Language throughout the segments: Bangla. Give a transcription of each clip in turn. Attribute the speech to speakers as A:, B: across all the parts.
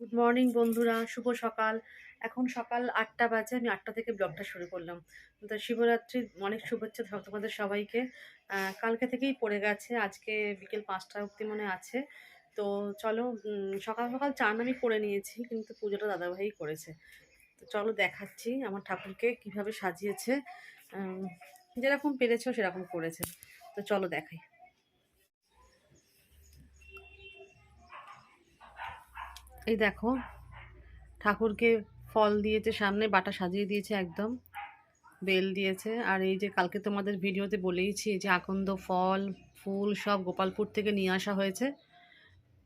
A: গুড মর্নিং বন্ধুরা। শুভ সকাল। এখন সকাল আটটা বাজে, আমি আটটা থেকে ব্লগটা শুরু করলাম। তো শিবরাত্রির অনেক শুভেচ্ছা তোমাদের সবাইকে। কালকে থেকেই পড়ে গেছে। আজকে বিকেল পাঁচটা অবধি মনে আছে। তো চলো সকাল সকাল চান আমি করে নিয়েছি, কিন্তু পুজোটা দাদাভাই করেছে। তো চলো দেখাচ্ছি আমার ঠাকুরকে কীভাবে সাজিয়েছে। যেরকম পেরেছ সেরকম করেছে। তো চলো দেখাই। এই দেখো ঠাকুরকে ফল দিয়েছে সামনে বাটা সাজিয়ে দিয়েছে একদম বেল দিয়েছে। আর এই যে কালকে তোমাদের ভিডিওতে বলেইছি যে আকন্দ ফল ফুল সব গোপালপুর থেকে নিয়ে আসা হয়েছে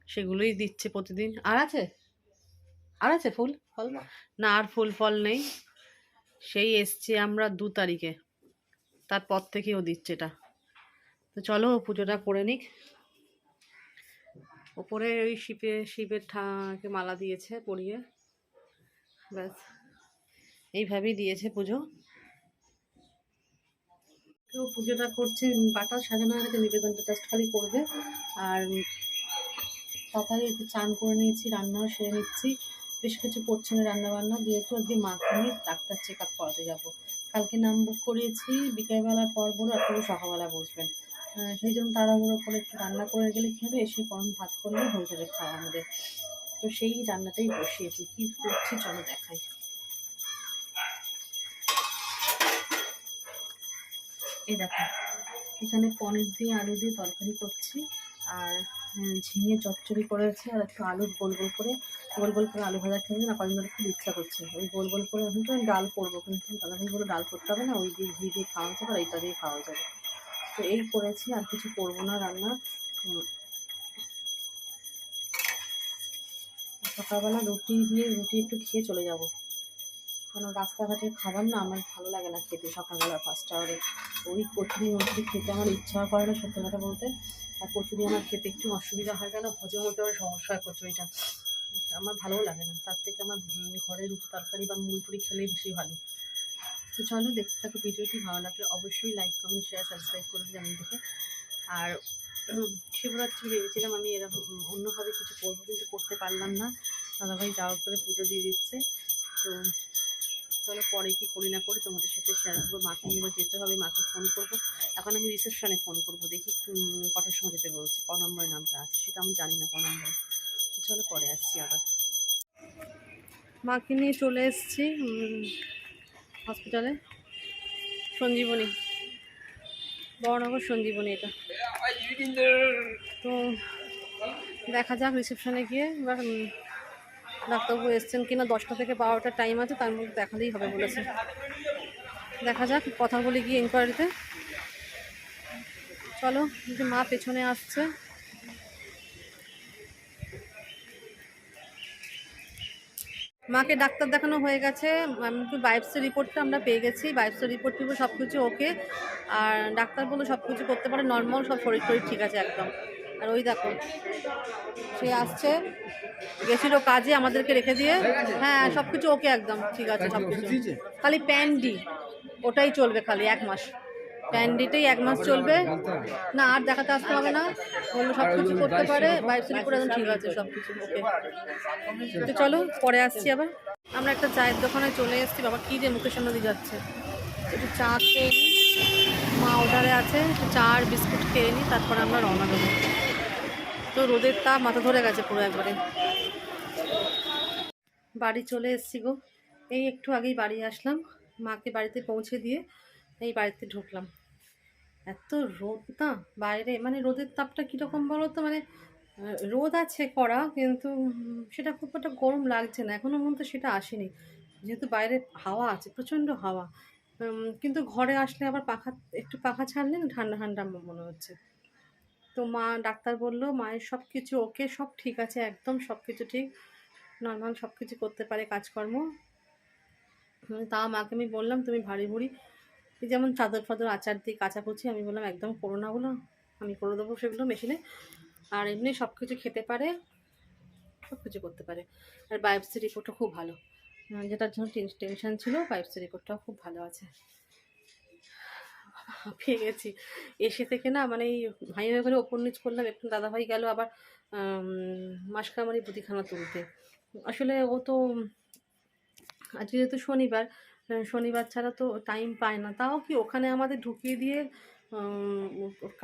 A: সেগুলোই দিচ্ছে প্রতিদিন। আর আছে? আর আছে ফুল? ফল না। আর ফুল ফল নেই। সেই এসছে আমরা দু তারিখে তারপর থেকেও দিচ্ছে এটা। তো চলো পুজোটা করে নিক। ওপরে ওই শিবে শিবের ঠাকে মালা দিয়েছে পরিয়ে। ব্যাস, এইভাবেই দিয়েছে পুজো। কেউ পুজোটা করছে, বাটা সাজানো হয়ে গেছে, নিবেদনটা জাস্ট খালি করবে। আর তাড়াতাড়ি একটু চান করে নিয়েছি, রান্নাও সেরে নিচ্ছি। বেশ কিছু করছে না রান্না বান্না যেহেতু একদিন মাকে নিয়ে ডাক্তার চেক আপ করাতে যাব। কালকে নাম বুক করিয়েছি বিকেলবেলার পর বলে আপনারা সকালবেলা বসবেন। সেই জন্য তাড়াহুড়ো করে একটু রান্না করে গেলে কী হবে? এসে গরম ভাত করলেই হয়ে যাবে খাওয়া আমাদের। তো সেই রান্নাটাই বসিয়েছি। কি করছি চলো দেখাই। এই দেখো, এখানে পনির দিয়ে আলু দিয়ে তরকারি করছি আর ঝিঙে চচ্চড়ি করেছে আর একটু আলু গোল গোল করে, গোল গোল করে আলু ভাজা খেয়ে না কদিন খুব ইচ্ছা করছে। ওই গোল গোল করে আমি ডাল করব, কিন্তু বলে ডাল করতে হবে না, ওই দিয়ে ঘি দিয়ে খাওয়া যাবে আর এইটা দিয়ে খাওয়া যাবে। তো এই করেছি, আর কিছু করব না রান্না। সকালবেলা রুটি দিয়ে রুটি একটু খেয়ে চলে যাব। কারণ রাস্তাঘাটের খাবার না আমার ভালো লাগে না খেতে সকালবেলা ফার্স্ট আওয়ারে ওই কচুরি মচুরি খেতে আমার ইচ্ছা করে না সত্যি কথা বলতে। আর কচুরি আমার খেতে একটু অসুবিধা হয় কেন? হজম হতে আমার সমস্যা হয় কচুরিটা। আমার ভালোও লাগে না। তার থেকে আমার ঘরে রুটি তরকারি বা মুড়ি খেলেই বেশি ভালো। তো চলো দেখতে থাকো ভিডিওটি, ভালো লাগলে অবশ্যই লাইক কমেন্ট শেয়ার সাবস্ক্রাইব করে জানিয়ে দেখে আর শিবরাত্রি ভেবেছিলাম আমি এরকম অন্যভাবে কিছু করব কিন্তু করতে পারলাম না। দাদাভাই যাওয়ার করে পুজো দিয়ে দিচ্ছে। তো চলো পরে কি করি না করি তোমাদের সাথে শেয়ার করব। মাকে এবার যেতে হবে, মাকে ফোন করব। এখন আমি রিসেপশনে ফোন করব, দেখি কটার সময় যেতে বলছে, ক নম্বরে নামটা আছে, সেটা আমি জানি না ক নম্বর। চলো পরে আসছি আবার। মাকে নিয়ে চলে এসেছি হসপিটালে? সঞ্জীবনী। বড়নগর সঞ্জীবনী এটা। তো দেখা যাক রিসেপশনে গিয়ে এবার ডাক্তারবাবু এসছেন কিনা দশটা থেকে বারোটার টাইম আছে, তার মধ্যে দেখালেই হবে বলেছে। দেখা যাক, কথা বলে গিয়ে ইনকোয়ারিতে চলো যে মা পেছনে আসছে। মাকে ডাক্তার দেখানো হয়ে গেছে। বাইপসের রিপোর্টটা আমরা পেয়ে গেছি। বাইপসের রিপোর্ট টিপোর্ট সব কিছু ওকে আর ডাক্তার বলল সব কিছু করতে পারে নর্মাল সব শরীর টরীর ঠিক আছে একদম। আর ওই দেখো, সে আসছে, গেছিল কাজে আমাদেরকে রেখে দিয়ে। হ্যাঁ সব কিছু ওকে একদম, ঠিক আছে সব কিছু খালি প্যান্ডি ওটাই চলবে খালি এক মাস। প্যান্ডিটাই এক মাস চলবে। না, আর দেখাতে আসতে হবে না। বলল সব কিছু করতে পারে। রিপোর্ট একদম ঠিক আছে সব কিছু, ওকে। তো চলো, পরে আসছি আবার। আমরা একটা চায়ের দোকানে চলে এসেছি। বাবা, কী যে মুখের সামনে দিয়ে যাচ্ছে। একটু চা খেয়ে মা অর্ডারে আছে চা আর বিস্কুট খেয়ে নিই তারপরে আমরা রওনা দেবো। তো রোদের তাপ মাথা ধরে গেছে পুরো একবারে। বাড়ি চলে এসেছি গো। এই একটু আগেই বাড়ি আসলাম। মাকে বাড়িতে পৌঁছে দিয়ে এই বাড়িতে ঢুকলাম। এত রোদ, না, বাইরে মানে রোদের তাপটা কীরকম বলো তো মানে রোদ আছে করা কিন্তু সেটা খুব একটা গরম লাগছে না। এখনও পর্যন্ত সেটা আসেনি। যেহেতু বাইরে হাওয়া আছে, প্রচণ্ড হাওয়া। কিন্তু ঘরে আসলে আবার পাখা, একটু পাখা ছাড়লে না ঠান্ডা ঠান্ডা মনে হচ্ছে। তো মা ডাক্তার বলল, মায়ের সব কিছু ওকে, সব ঠিক আছে, একদম সব কিছু ঠিক। নর্মাল সব কিছু করতে পারে কাজকর্ম। তা মাকে আমি বললাম, তুমি ভারী ভুড়ি যেমন চাদর ফাদর, আচার দিয়ে কাচাকুচি আমি বললাম, একদম করো না বলো আমি করে দেবো সেগুলো মেশিনে। আর এমনি সব কিছু খেতে পারে সব কিছু করতে পারে। আর বায়োপসি রিপোর্টও খুব ভালো। যেটার জন্য টেনশন ছিল বায়োপসি রিপোর্টটাও খুব ভালো আছে। পেয়ে গেছি। এসে থেকে না মানে এই ভাইয়ের করে ওপর নিচ করলাম, একটু দাদাভাই গেল আবার মাসকামারি বুদিখানা তুলতে। আসলে ও তো, আজকে যেহেতু শনিবার শনিবার ছাড়া তো টাইম পায় না। তাও কি ওখানে আমাদের ঢুকিয়ে দিয়ে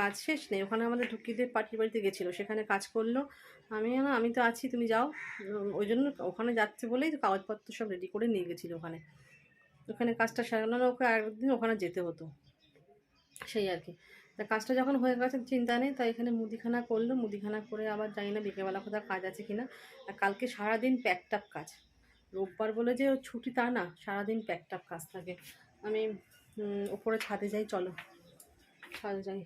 A: কাজ শেষ নেই? ওখানে আমাদের ঢুকিয়ে দিয়ে পার্টির বাড়িতে গেছিল, সেখানে কাজ করল। আমি না আমি তো আছি, তুমি যাও। ওই জন্য ওখানে যাচ্ছে বলেই তো কাগজপত্র সব রেডি করে নিয়ে গেছিল ওখানে। ওখানে কাজটা সারানো ওকে একদিন ওখানে যেতে হতো। সেই আর কি। তা কাজটা যখন হয়ে গেছে, চিন্তা নেই। তাই এখানে মুদিখানা করল। মুদিখানা করে আবার জানি না বিকেলবেলা কোথাও কাজ আছে কিনা। আর কালকে সারাদিন প্যাকটাপ কাজ। রোববার বলে যে ওর ছুটি তা না, সারাদিন প্যাকটাপ কাজ থাকে। আমি ওপরে ছাদে যাই, চলো। ছাদে যাই।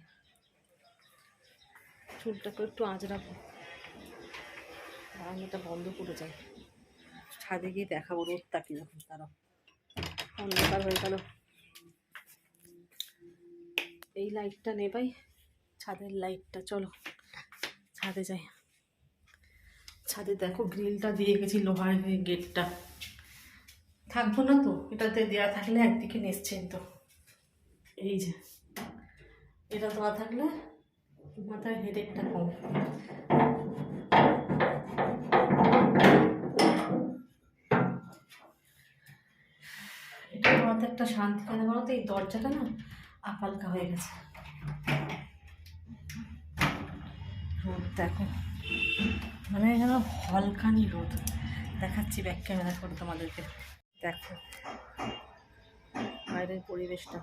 A: চুলটাকে একটু আঁচড়াবো বারান্দাটা বন্ধ করে যাই। ছাদে গিয়ে দেখাবো রোদটা কীরকম তারা অন্ধকার হয়ে গেল। এই লাইটটা নেবাই, ছাদের লাইটটা চলো। ছাদে যাই। ছাদে দেখো গ্রিলটা দিয়ে গেছি, লোহার গেটটা। থাকব না তো, এটাতে দেওয়া থাকলে একদিকে নিশ্চিন্ত। এই যে, এটা দেওয়া থাকলে মাথায় হেডেকটা কম। এটা দেওয়াতে একটা শান্তি কেন বলো তো, এই দরজাটা না আপালকা হয়ে গেছে। রোদ, দেখো। মানে যেন হলকানি রোদ। দেখাচ্ছি ব্যাক ক্যামেরা করে তোমাদেরকে। দেখো। বাইরের পরিবেশটা।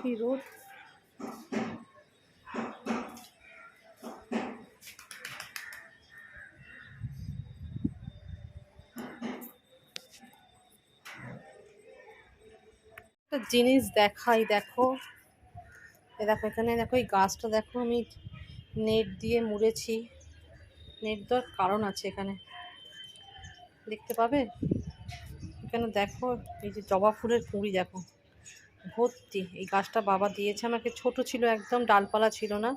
A: কি রোদ? জিনিস দেখাই, দেখো। এ দেখো, এখানে দেখো, এই গাছটা দেখো আমি নেট দিয়ে মুড়েছি। নেট দেওয়ার কারণ আছে এখানে। দেখতে পাবে? এখানে দেখো, এই যে জবা ফুলের কুঁড়ি দেখো। ভর্তি। এই গাছটা বাবা দিয়েছে আমাকে। ছোট ছিল, একদম ডালপালা ছিল না।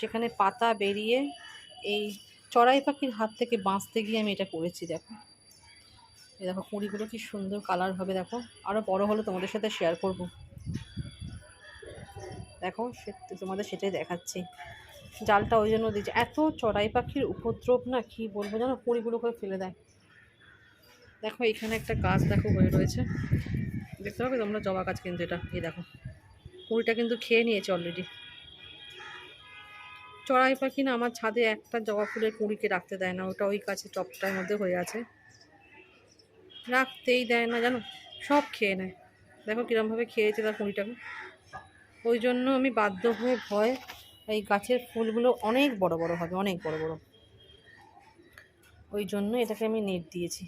A: সেখানে পাতা বেরিয়ে এই চড়াই পাখির হাত থেকে বাঁচতে গিয়ে আমি এটা করেছি, দেখো। এই দেখো, কুঁড়িগুলো কি সুন্দর কালার হবে, দেখো। আরও বড় হলে তোমাদের সাথে শেয়ার করব। দেখো, সে- তোমাদের সেটাই দেখাচ্ছি। জালটা ওই জন্য দিয়েছে। এত চড়াই পাখির উপদ্রব না, কি বলব যেন কুঁড়িগুলো করে ফেলে দেয়। দেখো, এখানে একটা গাছ দেখো হয়ে রয়েছে। দেখতে পাবে তোমরা? জবা গাছ কিন্তু এটা। এই দেখো, কুঁড়িটা কিন্তু খেয়ে নিয়েছে অলরেডি চড়াই পাখি না, আমার ছাদে একটা জবা ফুলের কুঁড়িকে রাখতে দেয় না। ওটা ওই গাছে টপটার মধ্যে হয়ে আছে। রাখতেই দেয় না জানো? সব খেয়ে নেয়। দেখো কীরমভাবে খেয়েছে তার কুঁড়িটাকে। ওই জন্য আমি বাধ্য হয়ে ভয় এই গাছের ফুলগুলো অনেক বড় বড় হবে, অনেক বড় বড়। ওই জন্য এটাকে আমি নেট দিয়েছি।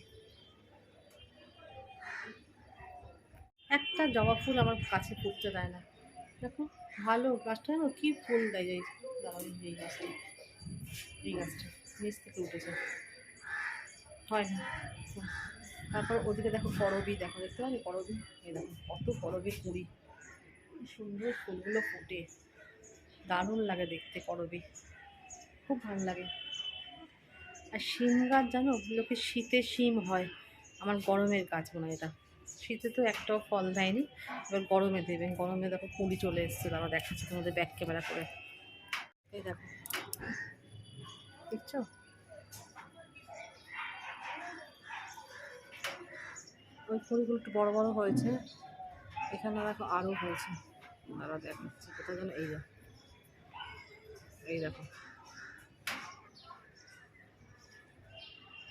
A: একটা জবা ফুল আমার কাছে ফুটতে দেয় না। দেখো, ভালো গাছটা, জানো, কী ফুল দেয় এই এই গাছটা। এই গাছটা, নিচ থেকে উঠেছে। হয় না। তারপর ওদিকে দেখো করবি দেখো, দেখতে পাবে? করবি এই দেখো, কত করবি কুড়ি। সুন্দর ফুলগুলো ফুটে। দারুণ লাগে দেখতে করবি খুব ভালো লাগে। আর শিম গাছ জানো লোকে শীতে শিম হয়। আমার গরমের গাছ মনে এটা। শীতে তো একটাও ফল দেয়নি, এবার গরমে দেবেন গরমে দেখো কুড়ি চলে এসছে তারা দেখাচ্ছে তোমাদের ব্যাক ক্যামেরা করে। এই দেখো। দেখছ? ওই ফুলগুলো একটু বড় বড় হয়েছে। এখানে দেখো আরও হয়েছে। তারা দেখাচ্ছে, কোথায় যেন এই দেখো এই দেখো।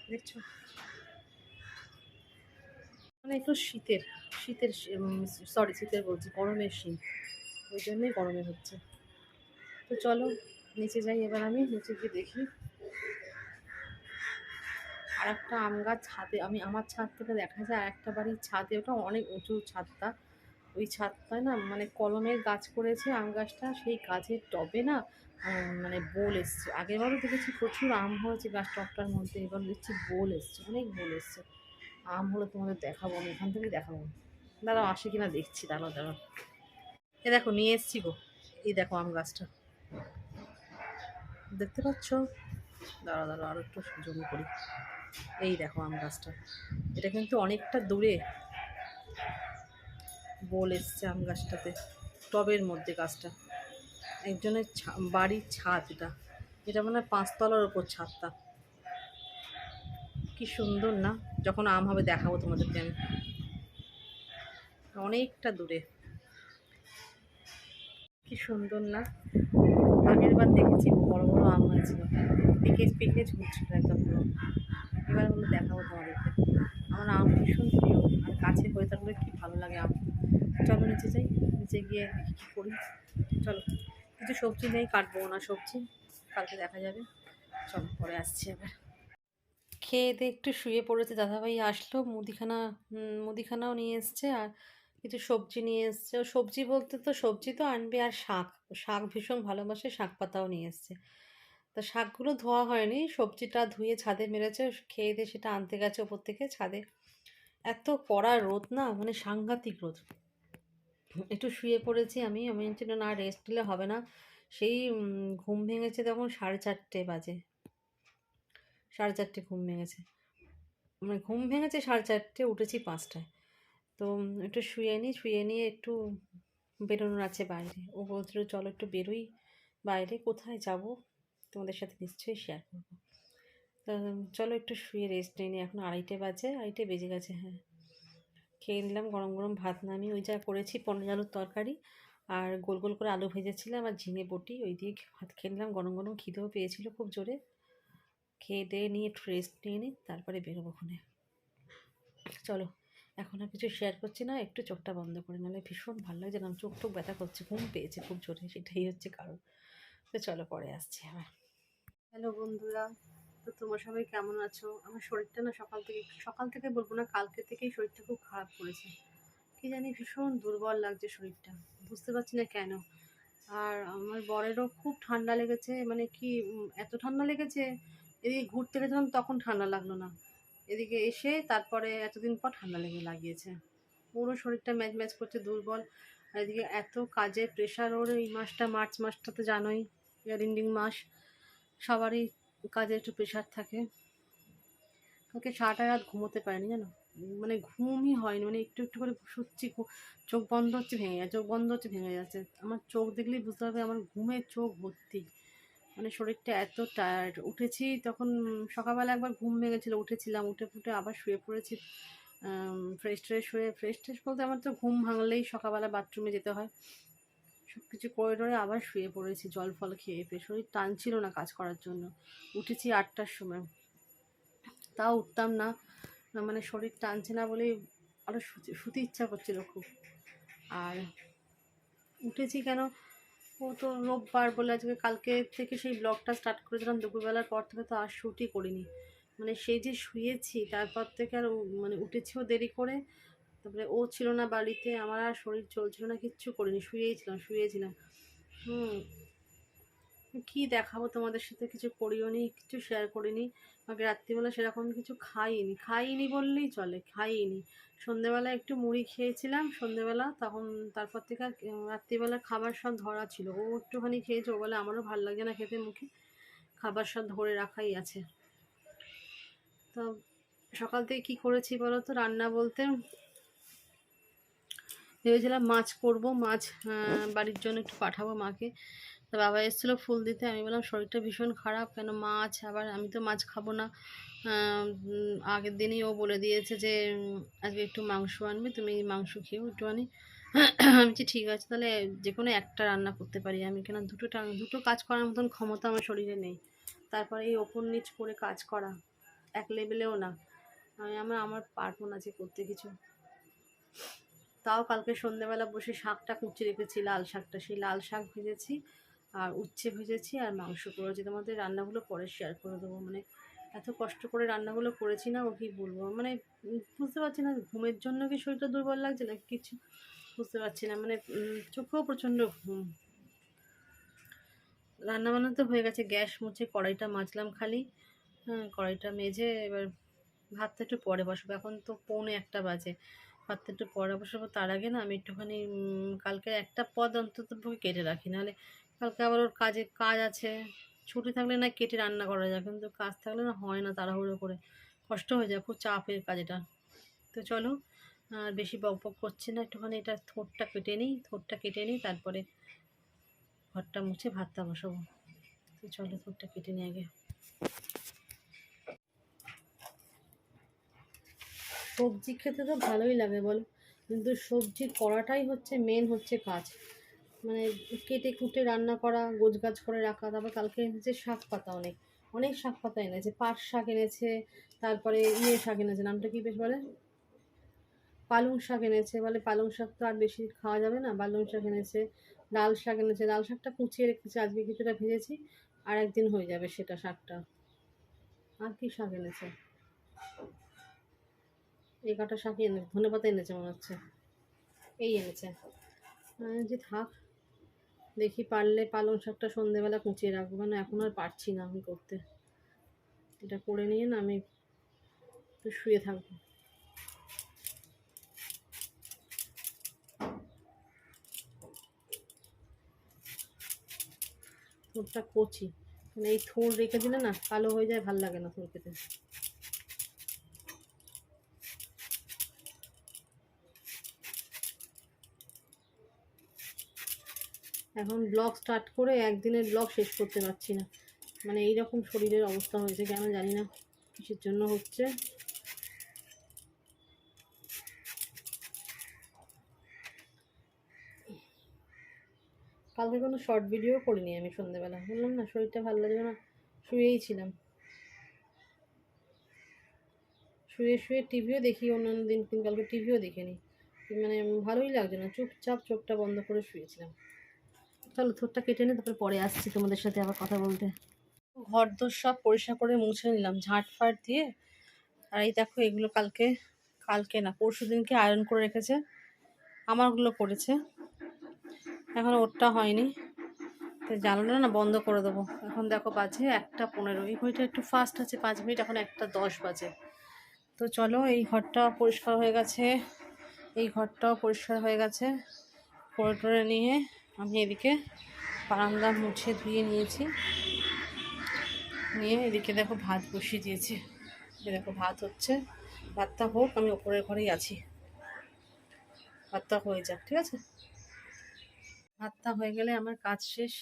A: দেখছ? মানে একটু শীতের শীতের সরি শীতের বলছি, গরমের শীত। ওই জন্যই গরমে হচ্ছে। তো চলো, নিচে যাই এবার আমি, নিচে গিয়ে দেখি। আর একটা আম গাছ ছাদে আমি আমার ছাদ থেকে দেখা যায় আর একটা বাড়ির ছাদে, ওটা অনেক উঁচু ছাদটা। ওই ছাদটায় না মানে কলমের গাছ করেছে আম গাছটা, সেই গাছের টবে না মানে বোল এসছে। আগেরবারও দেখেছি প্রচুর আম হয়েছে গাছ টবটার মধ্যে, এবার দেখছি বোল এসছে, অনেক বোল এসছে। আম হলে তোমাদের দেখাবো, আমি এখান থেকেই দেখাবো। দাঁড়াও, আসে কিনা দেখছি, দাঁড়াও দাঁড়াও। এ দেখো, নিয়ে এসছি গো। এই দেখো আম গাছটা। দেখতে পাচ্ছ? দাঁড়া দাঁড়া আরও একটু জমি করি। এই দেখো আম গাছটা। এটা কিন্তু অনেকটা দূরে। বোল এসছে আম গাছটাতে, টবের মধ্যে গাছটা। একজনের বাড়ির ছাদ এটা। এটা মানে পাঁচতলার ওপর ছাদটা। কি সুন্দর না? যখন আম হবে দেখাবো তোমাদেরকে আমি। অনেকটা দূরে। কি সুন্দর না? আগের বার দেখেছি বড় বড় আম হয়েছিল। পেকেজ পেকেজ ঘুরছিল একদম পুরো। এবার হলো দেখাবো তোমাদেরকে। আমার আম ভীষণ প্রিয়। আর কাছে হয়ে থাকলে কি ভালো লাগে আম। চলো নিচে যাই, নিচে গিয়ে কী করি। চলো, কিছু সবজি নেই, কাটবো না সবজি, কালকে দেখা যাবে। চলো, পরে আসছি আবার। খেয়ে দিয়ে একটু শুয়ে পড়েছে দাদাভাই, আসলো, মুদিখানা মুদিখানাও নিয়ে এসছে আর কিছু সবজি নিয়ে এসছে। সবজি বলতে তো সবজি তো আনবে আর শাক শাক ভীষণ ভালোবাসে, শাক পাতাও নিয়ে এসছে। তা শাকগুলো ধোয়া হয়নি, সবজিটা ধুয়ে ছাদে মেরেছে, খেয়ে দিয়ে সেটা আনতে গেছে ওপর থেকে ছাদে। এত কড়া রোদ না মানে সাংঘাতিক রোদ। একটু শুয়ে পড়েছি আমি আমি ছিল না রেস্ট নিলে হবে না। সেই ঘুম ভেঙেছে তখন সাড়ে চারটে বাজে। সাড়ে চারটে ঘুম ভেঙেছে। মানে ঘুম ভেঙেছে সাড়ে চারটে, উঠেছি পাঁচটায়। তো, একটু শুয়ে নিই শুয়ে নিয়ে একটু বেরোনোর আছে বাইরে। ও বলছিল, চলো একটু বেরোই বাইরে, কোথায় যাব? তোমাদের সাথে নিশ্চয়ই শেয়ার করব। তো, চলো একটু শুয়ে রেস্ট নিয়ে নিই এখন আড়াইটে বাজে, আড়াইটে বেজে গেছে হ্যাঁ। খেয়ে নিলাম, গরম গরম ভাত নামিয়ে ওই যা করেছি, পনেরো আলুর তরকারি আর গোল গোল করে আলু ভেজেছিলাম আর ঝিঙে বটি, ওই দিয়ে ভাত খেয়ে নিলাম। গরম গরম খিদেও পেয়েছিল খুব জোরে। খেয়ে দিয়ে নিয়ে একটু রেস্ট নিয়ে নিই তারপরে বেরোবো ওখানে। চলো, এখন আর কিছু শেয়ার করছি না, একটু চোখটা বন্ধ করে নাহলে ভীষণ ভালো লাগছে না চোখ টোক ব্যথা করছে, ঘুম পেয়েছে খুব জোরে, সেটাই হচ্ছে কারণ। তো চলো পরে আসছি আবার। হ্যালো বন্ধুরা। তো তোমরা সবাই কেমন আছো? আমার শরীরটা না সকাল থেকে সকাল থেকে বলব না, কালকে থেকেই শরীরটা খুব খারাপ করেছে। কি জানি ভীষণ দুর্বল লাগছে শরীরটা, বুঝতে পারছি না কেন। আর আমার বরেরও খুব ঠান্ডা লেগেছে মানে কি এত ঠান্ডা লেগেছে, এদিকে ঘুরতে গেছিলাম তখন ঠান্ডা লাগল না। এদিকে এসে তারপরে এতদিন পর ঠান্ডা লেগে লাগিয়েছে। পুরো শরীরটা ম্যাচ ম্যাচ করছে, দুর্বল। আর এদিকে এত কাজের প্রেশার ওর এই মাসটা, মার্চ মাসটা তো জানোই, ইয়ার এন্ডিং মাস, সবারই কাজে একটু প্রেশার থাকে। কালকে সারাটা রাত ঘুমোতে পারিনি জানো? মানে ঘুমই হয়নি মানে একটু একটু করে শুচ্ছি চোখ বন্ধ হচ্ছে, ভেঙে যাচ্ছে চোখ বন্ধ হচ্ছে, ভেঙে যাচ্ছে। আমার চোখ দেখলেই বুঝতে হবে আমার ঘুমের চোখ ভর্তি। মানে শরীরটা এত টায়ার্ড উঠেছি তখন সকালবেলা একবার ঘুম ভেঙেছিল, উঠেছিলাম, উঠে ফুটে আবার শুয়ে পড়েছি। ফ্রেশ ট্রেশ হয়ে ফ্রেশ ট্রেশ বলতে আমার তো ঘুম ভাঙলেই সকালবেলা বাথরুমে যেতে হয়। সব কিছু করে টরে আবার শুয়ে পড়েছি, জল ফল খেয়ে পেয়ে। শরীর টানছিল না কাজ করার জন্য। উঠেছি আটটার সময়। তাও উঠতাম না। মানে শরীর টানছে না বলেই আরও শুতে ইচ্ছা করছিল খুব। আর উঠেছি কেন? ও তো রোববার বলে আজকে, কালকে থেকে সেই ব্লগটা স্টার্ট করেছিলাম। দুপুরবেলার পর থেকে তো আর শ্যুটই করিনি। মানে সেই যে শুয়েছি, তারপর থেকে আর মানে উঠেছিও দেরি করে। তারপরে ও ছিল না বাড়িতে, আমার আর শরীর চলছিল না, কিচ্ছু করিনি, শুয়েই ছিলাম শুয়েছিলাম হুম, কী দেখাবো তোমাদের সাথে, কিছু করিও নি, কিছু শেয়ার করিনি আগে রাত্রিবেলা সেরকম কিছু খাইনি খাইনি বললেই চলে, খাইনি। সন্ধেবেলা একটু মুড়ি খেয়েছিলাম, সন্ধেবেলা তখন তারপর থেকে আর রাত্রিবেলা খাবার সব ধরা ছিল। ও একটুখানি খেয়েছে, ও বলে আমারও ভালো লাগে না খেতে মুখে, খাবার সব ধরে রাখাই আছে। তো সকাল থেকে কী করেছি বলো তো, রান্না বলতে? ভেবেছিলাম মাছ করব, মাছ বাড়ির জন্য একটু পাঠাবো মাকে। তা বাবা এসেছিল ফুল দিতে, আমি বললাম শরীরটা ভীষণ খারাপ, কেন মাছ? আবার আমি তো মাছ খাব না। আগের দিনই ও বলে দিয়েছে যে আজকে একটু মাংস আনবে, তুমি মাংস খেয়েও একটুখানি আমি বলছি, ঠিক আছে, তাহলে যে কোনো একটা রান্না করতে পারি আমি। কেন দুটো দুটো কাজ করার মতন ক্ষমতা আমার শরীরে নেই। তারপরে এই ওপর নিচ করে কাজ করা, এক লেভেলেও না। আমি, আমার আমার পারব না যে করতে কিছু। তাও কালকে সন্ধ্যেবেলা বসে শাকটা কুচি রেখেছি, লাল শাকটা। সেই লাল শাক ভেজেছি আর উচ্ছে ভেজেছি আর মাংস করেছি। তোমাদের রান্নাগুলো পরে শেয়ার করে দেবো। মানে এত কষ্ট করে রান্নাগুলো করেছি না ও কি বলব। মানে বুঝতে পারছি না, ঘুমের জন্য কি শরীরটা দুর্বল লাগছে না কিছু? বুঝতে পারছি না। মানে চোখেও প্রচণ্ড ঘুম। রান্না বান্না তো হয়ে গেছে। গ্যাস মুছে কড়াইটা মাজলাম খালি। হ্যাঁ কড়াইটা মেজে এবার ভাতটা একটু পরে বসবো। এখন তো পৌনে একটা বাজে। ভাতটা একটু পড়া বসাবো তার আগে না আমি একটুখানি কালকে একটা পদ অন্তত কেটে রাখি। নাহলে কালকে আবার ওর কাজে কাজ আছে, ছুটি থাকলে না কেটে রান্না করা যায়, কিন্তু কাজ থাকলে না হয় না তাড়াহুড়ো করে। কষ্ট হয়ে যায়, খুব চাপের কাজ এটা তো চলো, আর বেশি বক বক করছে না, একটুখানি এটা থোটটা কেটে নিই থোটটা কেটে নিই, তারপরে ঘরটা মুছে ভাতটা বসাবো। তো চলো তোরটা কেটে নিই আগে। সবজি খেতে তো ভালোই লাগে বলো। কিন্তু সবজি করাটাই হচ্ছে মেন হচ্ছে কাজ। মানে কেটে কুটে রান্না করা, গোছগাছ করে রাখা, তারপর কালকে এনেছে শাক পাতা অনেক। অনেক শাক পাতা এনেছে, পাট শাক এনেছে, তারপরে ইয়ে শাক এনেছে, নামটা কি বেশ বলে? পালং শাক এনেছে, বলে পালং শাক তো আর বেশি খাওয়া যাবে না। পালং শাক এনেছে লাল শাক এনেছে লাল শাকটা কুচিয়ে রেখেছি, আজকে কিছুটা ভেজেছি, আর একদিন হয়ে যাবে সেটা শাকটা। আর কি শাক এনেছে? এই কাটা শাকই এনে, ধনে পাতা এনেছে মনে হচ্ছে। এই এনেছে। যে থাক, দেখি পারলে পালং শাকটা সন্ধেবেলা কুচিয়ে রাখব না এখন আর পারছি না আমি করতে। এটা করে নিয়ে না আমি একটু শুয়ে থাকব। থোরটা কচি মানে এই থোর রেখে দিলে না কালো হয়ে যায়, ভালো লাগে না থোর খেতে। এখন ব্লগ স্টার্ট করে একদিনের ব্লগ শেষ করতে পারছি না। মানে এই রকম শরীরের অবস্থা হয়েছে কেন জানি না। কিসের জন্য হচ্ছে? কালকে কোনো শর্ট ভিডিও করিনি আমি সন্ধ্যেবেলা বললাম না, শরীরটা ভালো লাগবে না। শুয়েই ছিলাম। শুয়ে শুয়ে টিভিও দেখি, অন্যান্য দিন কালকে টিভিও দেখিনি। মানে ভালোই লাগছে না। চুপচাপ চোখটা বন্ধ করে শুয়েছিলাম। চলো থোরটা কেটে নে, তারপরে পরে আসছি তোমাদের সাথে আবার কথা বলতে। ঘর দোর সব পরিষ্কার করে মুছে নিলাম, ঝাঁট ফাট দিয়ে। আর এই দেখো, এগুলো কালকে কালকে না, পরশু দিনকে আয়রন করে রেখেছে, আমারগুলো করেছে। এখন ওরটা হয়নি। তো জানালা না বন্ধ করে দেবো। এখন দেখো বাজে একটা পনেরো। এই ঘড়িটা একটু ফাস্ট আছে, পাঁচ মিনিট, এখন একটা দশ বাজে। তো চলো, এই ঘরটা পরিষ্কার হয়ে গেছে। এই ঘরটাও পরিষ্কার হয়ে গেছে, করে টরে নিয়ে আমি এদিকে বারান্দা মুছে ধুয়ে নিয়েছি। নিয়ে এদিকে দেখো ভাত বসিয়ে দিয়েছি। এ দেখো ভাত হচ্ছে। ভাতটা হোক, আমি ওপরের ঘরেই আছি। ভাতটা হয়ে যাক, ঠিক আছে? ভাতটা হয়ে গেলে আমার কাজ শেষ।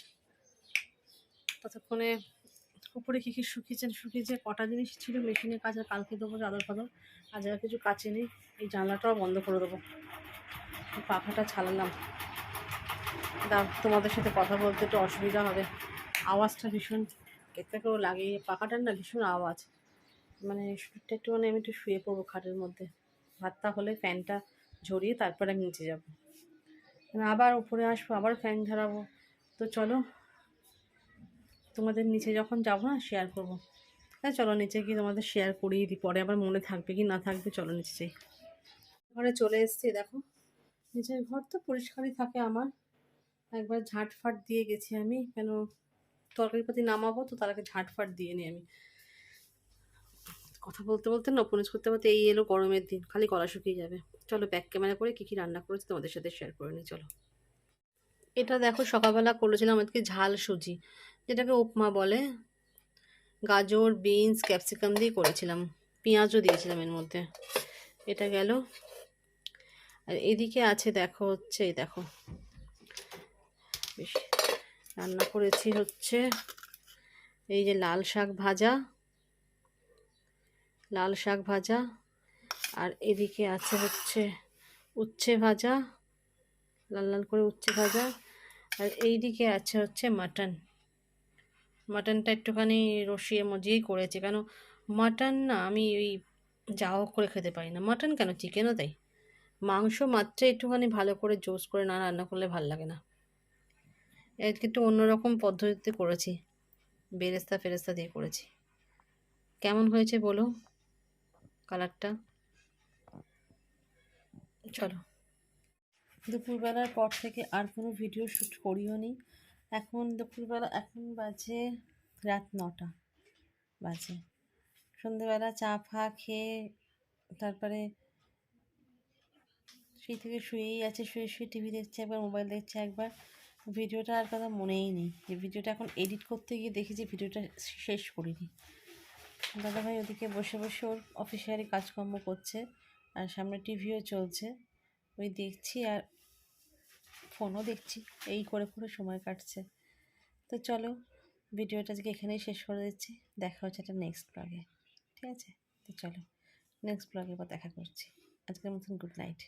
A: ততক্ষণে উপরে কী কী শুকিয়েছেন শুকিয়েছে কটা জিনিস ছিল, মেশিনের কাজ আর কালকে দেবো চাদর ফাদর। আজ আর কিছু কাছে নেই এই জানলাটাও বন্ধ করে দেবো। পাখাটা ছাড়ালাম। তোমাদের সাথে কথা বলতে একটু অসুবিধা হবে। আওয়াজটা ভীষণ কেউ লাগে পাখাটার না ভীষণ আওয়াজ। মানে শরীরটা একটু মানে আমি একটু শুয়ে পড়ব খাটের মধ্যে। ভাতটা হলে ফ্যানটা ঝরিয়ে তারপরে আমি নিচে যাব। মানে আবার উপরে আসব, আবার ফ্যান ঝরাবো তো চলো, তোমাদের নিচে যখন যাব না শেয়ার করব। হ্যাঁ চলো নিচে গিয়ে তোমাদের শেয়ার করিয়ে দিই পরে আবার মনে থাকবে কি না থাকবে, চলো নিচে যাই। ঘরে চলে এসছি, দেখো। নিচের ঘর তো পরিষ্কারই থাকে আমার। একবার ঝাঁটফাট দিয়ে গেছি আমি, কেন তরকারি পাতি নামাবো তো তার আগে ঝাঁটফাট দিয়ে নিই আমি। কথা বলতে বলতে না উপন্যাস করতে করতে এই এলো গরমের দিন, খালি গলা শুকিয়ে যাবে। চলো ব্যাক ক্যামেরা করে কী কী রান্না করেছি তোমাদের সাথে শেয়ার করে নিই, চলো। এটা দেখো, সকালবেলা করেছিলাম আজকে ঝাল সুজি, যেটাকে উপমা বলে। গাজর বিনস ক্যাপসিকাম দিয়ে করেছিলাম, পেঁয়াজও দিয়েছিলাম এর মধ্যে। এটা গেল। আর এদিকে আছে, দেখো হচ্ছে, এই দেখো। বেশ। রান্না করেছি হচ্ছে এই যে লাল শাক ভাজা, লাল শাক ভাজা, আর এদিকে আছে হচ্ছে উচ্ছে ভাজা, লাল লাল করে উচ্ছে ভাজা, আর এই দিকে আছে হচ্ছে মাটন। মাটনটা একটুখানি রসিয়ে মজিয়েই করেছি, কেন মাটন না আমি ওই যাও করে খেতে পারি না। মাটন কেন? চিকেনও তাই। মাংস মাত্রে একটুখানি ভালো করে জোস করে না রান্না করলে ভালো লাগে না। একটু অন্যরকম পদ্ধতিতে করেছি। বেরেস্তা ফেরেস্তা দিয়ে করেছি। কেমন হয়েছে বলো? কালারটা? চলো। দুপুরবেলার পর থেকে আর কোনো ভিডিও শ্যুট করিও নি। এখন দুপুরবেলা, এখন বাজে রাত নটা বাজে। সন্ধেবেলা চা ফা খেয়ে তারপরে সেই থেকে শুয়েই আছে, শুয়ে শুয়ে টিভি দেখছে, একবার মোবাইল দেখছে, একবার ভিডিওটা আর কথা মনেই নেই। যে ভিডিওটা এখন এডিট করতে গিয়ে দেখি যে ভিডিওটা শেষ করিনি। দাদাভাই ওদিকে বসে বসে ওর অফিসিয়ালি কাজকর্ম করছে আর সামনে টিভিও চলছে। ওই দেখছি আর ফোনও দেখছি। এই করে করে সময় কাটছে। তো চলো ভিডিওটা আজকে এখানেই শেষ করে দিচ্ছি। দেখা হচ্ছে একটা নেক্সট ব্লগে ঠিক আছে? তো চলো নেক্সট ব্লগের পর দেখা করছি। আজকের মতন গুড নাইট